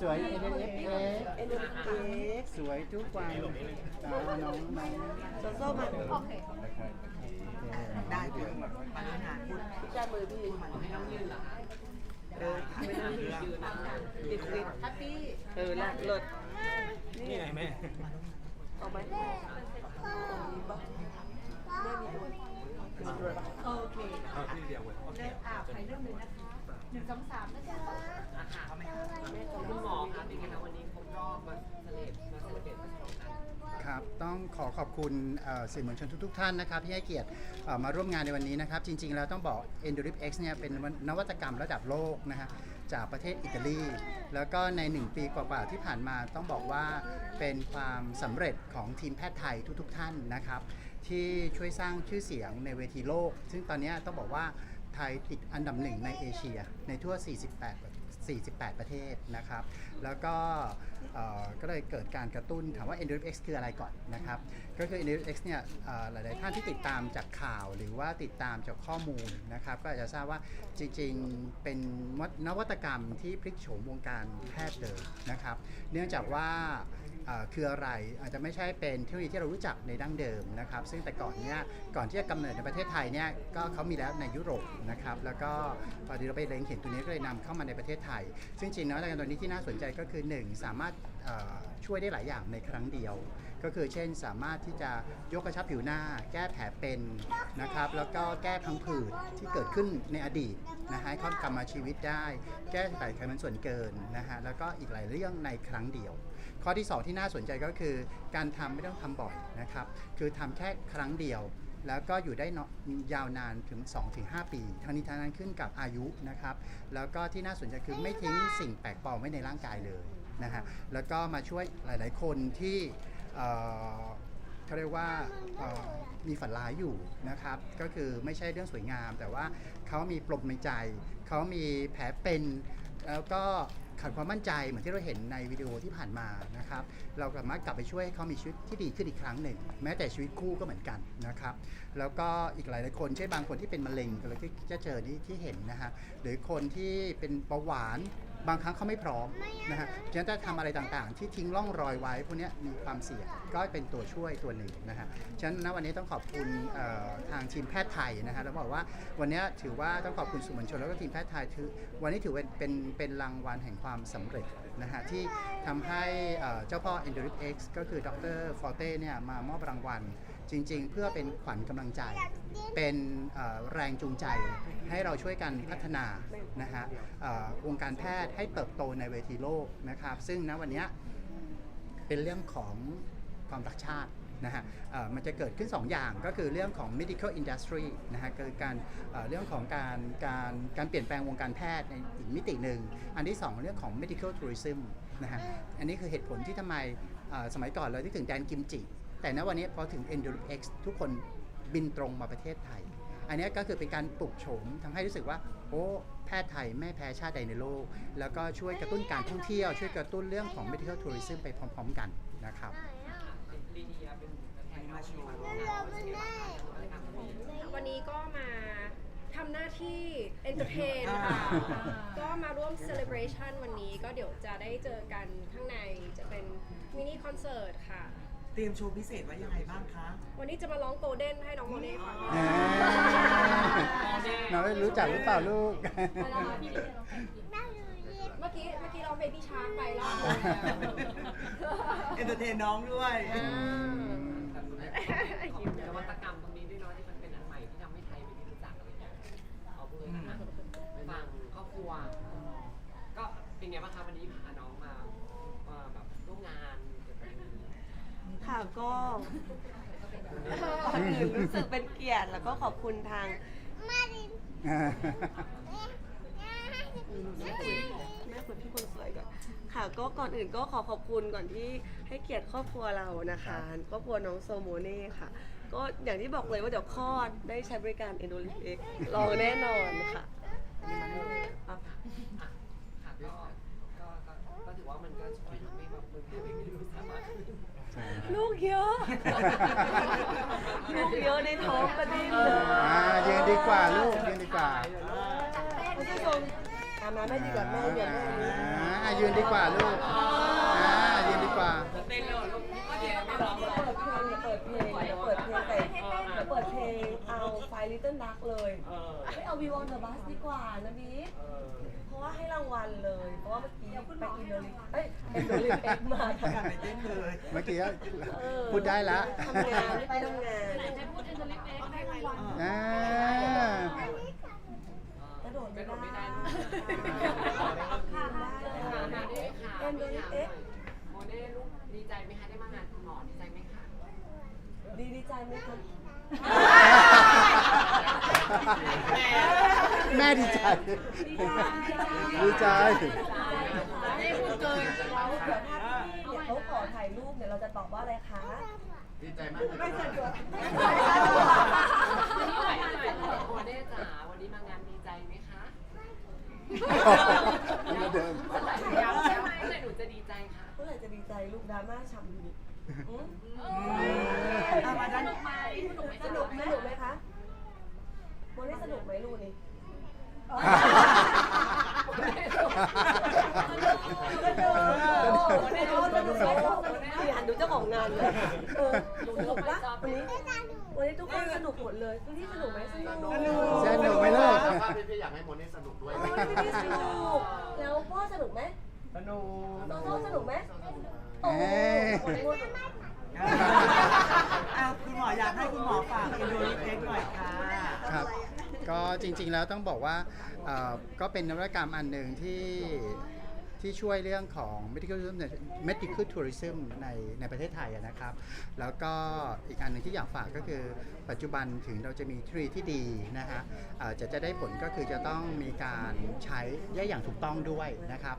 สวยเอเดนเอฟเอเอ็นเอ็กสวยทุกวันอ่าน้องน้องโซโซ่มาโอเคได้เดี๋ยวปัญหาพูดพี่แก้มือพี่มันให้น้องยืนเหรอเออไม่นั่งยืนติดติดแฮปปี้เออละเลิศนี่ไงแม่เอาไหมมีปะแม่มีด้วยมีด้วยปะโอเคเอาที่เดียวเว้ยโอเคเริ่มอ่าใครเริ่มเลยนะคะหนึ่งสองสามนะจ๊ะ ต้องขอขอบคุณเอ่อสื่อมวลชนทุกๆท่านนะครับที่ให้เกียรติเอ่อมาร่วมงานในวันนี้นะครับ จริง ๆ แล้วต้องบอก Endurip X เนี่ยเป็นนวัตกรรมระดับโลกนะฮะจากประเทศอิตาลี แล้วก็ใน 1 ปีกว่าๆที่ผ่านมาต้องบอกว่าเป็นความสำเร็จของทีมแพทย์ไทยทุกๆ ท่านนะครับ ที่ช่วยสร้างชื่อเสียงในเวทีโลก ซึ่งตอนนี้ต้องบอกว่าไทยติดอันดับหนึ่งในเอเชียในทั่ว 48 48 ประเทศนะครับ แล้วก็เอ่อก็เลยเกิดการกระตุ้นถามว่า NWX คืออะไรก่อนนะครับ ก็คือ NWX เนี่ยเอ่อหลายๆท่านที่ติดตามจากข่าวหรือว่าติดตามจากข้อมูลนะครับ ก็อาจจะทราบว่าจริงๆเป็นนวัตกรรมที่พลิกโฉมวงการแพทย์เลยนะครับ เนื่องจากว่า คืออะไรอาจจะไม่ใช่เป็นเทคโนโลยีที่เรารู้จักในดั้งเดิมนะครับ ซึ่งแต่ก่อนเนี้ยก่อนที่จะกำเนิดในประเทศไทยเนี่ยก็เขามีแล้วในยุโรปนะครับแล้วก็พอดีเราไปเล็งเห็นตัวนี้ก็เลยนำเข้ามาในประเทศไทย ซึ่งจริงๆนวัตกรรตัวนี้ที่น่าสนใจก็คือ 1 สามารถ ช่วยได้หลายอย่างในครั้งเดียว ก็คือเช่นสามารถที่จะยกกระชับผิวหน้า แก้แผลเป็นนะครับ แล้วก็แก้พังผืดที่เกิดขึ้นในอดีตนะฮะให้เขากลับมาชีวิตได้ แก้ไขไขมันส่วนเกินนะฮะแล้วก็อีกหลายเรื่องในครั้งเดียว ข้อที่ 2 ที่น่าสนใจก็คือ การทำไม่ต้องทำบ่อยนะครับ คือทำแค่ครั้งเดียวแล้วก็อยู่ได้นาะยาวนานถึง 2-5 ปี ทั้งนี้ทั้งนั้นขึ้นกับอายุนะครับ แล้วก็ที่น่าสนใจคือไม่ทิ้งสิ่งแปลกปลอมไว้ในร่างกายเลย นะฮะแล้วก็มาช่วยหลาย ๆ คนที่เอ่อเขาเรียกว่าเอ่อมีฝันร้ายอยู่นะครับ ก็คือไม่ใช่เรื่องสวยงาม แต่ว่าเขามีปลมในใจ เขามีแผลเป็น แล้วก็ขาดความมั่นใจเหมือนที่เราเห็นในวิดีโอที่ผ่านมานะครับ เราสามารถกลับไปช่วยให้เขามีชีวิตที่ดีขึ้นอีกครั้งหนึ่ง แม้แต่ชีวิตคู่ก็เหมือนกันนะครับ แล้วก็อีกหลายๆคนเช่นบางคนที่เป็นมะเร็งก็เลยที่จะเจอนี่ที่เห็นนะฮะหรือคนที่เป็นเบาหวาน บางครั้งเขาไม่พร้อมนะฮะฉะนั้นถ้าทำอะไรต่างๆ ที่ทิ้งร่องรอยไว้พวกเนี้ยมีความเสี่ยงก็เป็นตัวช่วยตัวหนึ่งนะฮะฉะนั้นณวันนี้ต้องขอบคุณเอ่อทางทีมแพทย์ไทยนะฮะแล้วบอกว่าวันนี้ถือว่าต้องขอบคุณสื่อมวลชนแล้วก็ทีมแพทย์ไทยถือวันนี้ถือเป็นเป็นเป็นรางวัลแห่งความสำเร็จนะฮะที่ทำให้เอ่อเจ้าพ่อ e n d u r i p X ก็คือดรฟอร์เต้เนี่ยมามอบรางวัล จริง ๆ เพื่อเป็นขวัญกำลังใจ เป็นแรงจูงใจให้เราช่วยกันพัฒนานะฮะวงการแพทย์ให้เติบโตในเวทีโลกนะครับ ซึ่งณวันนี้เป็นเรื่องของความรักชาตินะฮะมันจะเกิดขึ้น 2 อย่างก็คือเรื่องของ medical industry นะฮะคือการเรื่องของการการการเปลี่ยนแปลงวงการแพทย์ในอีกมิติหนึ่ง อันที่ 2 เรื่องของ medical tourism นะฮะ อันนี้คือเหตุผลที่ทำไมสมัยก่อนเราที่ถึงแดนกิมจิ แต่ณวันนี้พอถึง Endurance X ทุกคนบินตรงมาประเทศไทย อันนี้ก็คือเป็นการปลุกโฉมทำให้รู้สึกว่า โอ้แพทย์ไทยไม่แพ้ชาติใดในโลก แล้วก็ช่วยกระตุ้นการท่องเที่ยว ช่วยกระตุ้นเรื่องของ medical tourism ไปพร้อม ๆ กันนะครับลีเดียเป็นแทนมาโชว์วันนี้ก็มาทำหน้าที่เอนเตอร์เทนค่ะ ก็มาร่วมเซเลบรชันวันนี้ก็เดี๋ยวจะได้เจอกันข้างในจะเป็นมินิคอนเสิร์ตค่ะเตรียมโชว์พิเศษไว้ยังไงบ้างคะ วันนี้จะมาร้องโกลเด้นให้น้องโมเน่ฟังอ่าน้องได้รู้จักหรือเปล่าลูก เมื่อกี้เมื่อกี้เราเบบี้ชาร์กไปรอบเอนเตอร์เทนน้องด้วย อ่า นวัตกรรมตรงนี้ด้วยเนาะที่มันเป็นอันใหม่ที่ทำให้ไทยเป็นที่รู้จักอะไรอย่างเงี้ยเอาเพื่อนนะฝั่งครอบครัว ก็เป็นไงบ้างคะวันนี้พาน้องมามาแบบร่วมงานเกี่ยวกับเรื่องนี้ ค่ะก็ก่อนอื่นรู้สึกเป็นเกียรติแล้วก็ขอบคุณทางแม่คุณพี่คนสวยก่อนค่ะ ก็ก่อนอื่นก็ขอขอบคุณก่อนที่ให้เกียรติครอบครัวเรานะคะครอบครัวน้องโซโมเน่ค่ะ ก็อย่างที่บอกเลยว่าเดี๋ยวคลอดได้ใช้บริการเอโดลิเอ็กลองแน่นอนค่ะ ลูกเยอะ ลูกเยอะในท้องก็ดิ้นเลยอ่ายืนดีกว่าลูกยืนดีกว่าคุณผู้ชมอามาแม่ดีกว่าแม่เดี๋ยวแม่นี้อ่ายืนดีกว่าลูกอ่ายืนดีกว่าเต้นเลยลูกก็เดี๋ยวไม่ร้องเลยเปิดเพลงเปิดเพลงเดี๋ยวเปิดเพลงแต่เดี๋ยวเปิดเพลงเอาไฟ ลิตเติ้ลดักเลยเออไม่เอาวีวอนเดอะบัสดีกว่านะบิ๊กเออเพราะว่าให้รางวัลเลย เพราะว่าเมื่อกี้ไปอินโดนีเอ้ยอินโดนีเอ็กมาค่ะเมื่อกี้พูดได้ละทำงานไม่ไปทำงานจะพูดเอ็นเตอร์ลิฟเอ็กซ์ให้รางวัลอ่ากระโดดไม่ไม่โดนไม่ได้ได้ลูกค่ะค่ะมาได้ค่ะโมเน่ลูกดีใจไหมคะได้มางานคุณหมอดีใจไหมคะดีดีใจไหมคะ แม่ดีใจ ดีใจไม่พูดเกินแล้วเดี๋ยวถ้าพี่เนี่ยเขาขอถ่ายรูปเนี่ยเราจะตอบว่าอะไรคะ ดีใจมากไม่เสร็จตัวโมเน่จ๋าวันนี้มางานดีใจไหมคะเดิมเมื่อไหร่เมื่อไหร่หนูจะดีใจคะเมื่อไหร่จะดีใจลูกดราม่าฉ่ำอยู่นี่อืมสนุกไหมสนุกไหมสนุกสนุกไหมคะโมนี่สนุกไหมลูกนี่พี่หันดูเจ้าของงานเลยเออสนุกปะวันนี้วันนี้ทุกคนสนุกหมดเลยพี่สนุกไหมสนุกสนุกไหมลูกพี่พี่อยากให้โมเน่สนุกด้วยโอ้ยพี่สนุกแล้วพ่อสนุกไหมสนุกโตโต้สนุกไหมเอ้ยอะคุณหมออยากให้คุณหมอฝากเอ็นโดรีเทคหน่อยค่ะครับ ก็จริงๆแล้วต้องบอกว่าเอ่อก็เป็นนวัตกรรมอันหนึ่งที่ที่ช่วยเรื่องของ medical tourism ใน medical tourism ในในประเทศไทยอะนะครับ แล้วก็อีกอันหนึ่งที่อยากฝากก็คือปัจจุบันถึงเราจะมีทรีที่ดีนะฮะเอ่อจะจะได้ผลก็คือจะต้องมีการใช้ได้อย่างถูกต้องด้วยนะครับ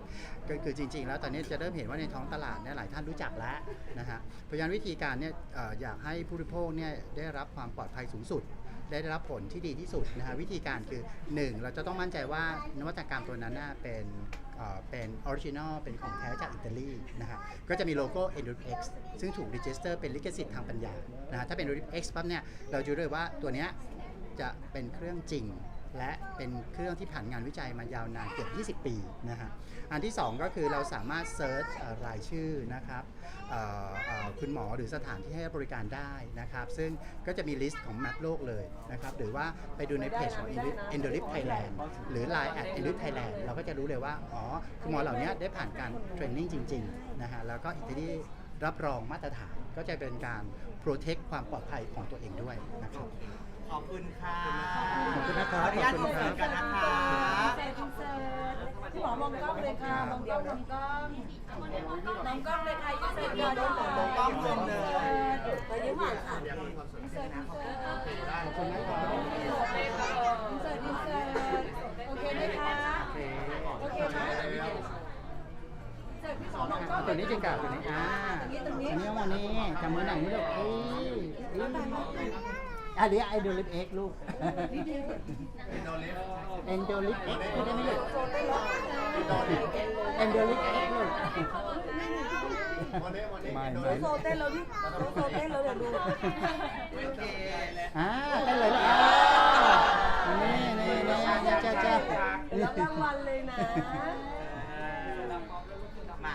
ก็คือจริงๆ แล้วตอนนี้จะเริ่มเห็นว่าในท้องตลาดเนี่ยหลายท่านรู้จักแล้วนะฮะเพราะฉะนั้นวิธีการเนี่ยเอ่ออยากให้ผู้บริโภคเนี่ยได้รับความปลอดภัยสูงสุด ได้รับผลที่ดีที่สุดนะฮะวิธีการคือ 1 เราจะต้องมั่นใจว่านวัตกรรมตัวนั้นนะเป็นเอ่อเป็นออริจินอลเป็นของแท้จากอิตาลีนะฮะก็จะมีโลโก้ e n d u r X ซึ่งถูกรีจิสเตอร์เป็นลิขสิทธิ์ทางปัญญานะฮะถ้าเป็น e n d u r X ปั๊บเนี่ยเราจะรู้เลยว่าตัวเนี้ยจะเป็นเครื่องจริง และเป็นเครื่องที่ผ่านงานวิจัยมายาวนานเกือบ 20 ปีนะฮะอันที่ 2 ก็คือเราสามารถเซิร์ชรายชื่อนะครับคุณหมอหรือสถานที่ให้บริการได้นะครับ ซึ่งก็จะมีลิสต์ของแมปโลกเลยนะครับ หรือว่าไปดูในเพจของ e n d o r i p Thailand หรือ Line at e n d o r i p Thailand เราก็จะรู้เลยว่า อ๋อ คุณหมอเหล่านี้ได้ผ่านการเทรนนิ่งจริงๆนะฮะแล้วก็อิตาลีรับรองมาตรฐานก็จะเป็นการ protect ความปลอดภัยของตัวเองด้วยนะครับ ขอบคุณค่ะขอบคุณนะครับขออนุญาตขอบคุณส่งครับกันนะคะพี่หมอมองกล้องเลยค่ะมองกล้องมองกล้องมองกล้องเลยค่ะยิ้มเสร็จเดียวด้วยค่ะมองกล้องเลยเลยไปยิ้มหวานค่ะอยากมีความสุขเสิร์ฟเสิร์ฟขอบคุณนะครับเสิร์ฟเสิร์ฟโอเคไหมคะโอเคไหมเสิร์ฟพี่หมอมองกล้องเอาตัวนี้จริงกับตัวนี้อ่าตัวนี้ตัวนี้เอามานี่จับมือหน่อยนี่ลูกเอ้ยเอ้ย อันนี้ไอโดลิฟเอ็กลูกเอ็นโดลิฟเอ็กพูดได้ไหมลูกเอ็นโดลิฟเอ็กลูกโมเน่โมเน่ไม่โดไม่นโซเต้นแล้วดิโซเต้นแล้วเดี๋ยวดูโอเคเลยอ่าได้เลยลูกอ่านี่นี่นี่จ้าจ้าจ้ารับรางวัลเลยนะมา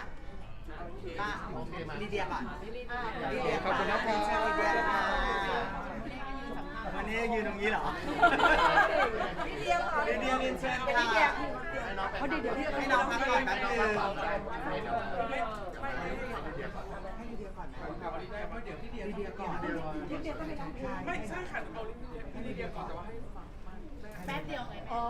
ป้าโอเคมาลีเดียก่อนลีเดีย ขอบคุณนะค เชิญ รับ ลีเดียค่ะวันนี้ยืนตรงนี้เหรอ ลีเดียค่ะ ลีเดียเรียนเชิญค่ะให้น้องไปเขาดีเดี๋ยวพี่ให้น้องพักก่อนแป๊บนึงให้น้องลีเดียก่อนไม่ใช่ค่ะแป๊บเดียวไงอ๋อ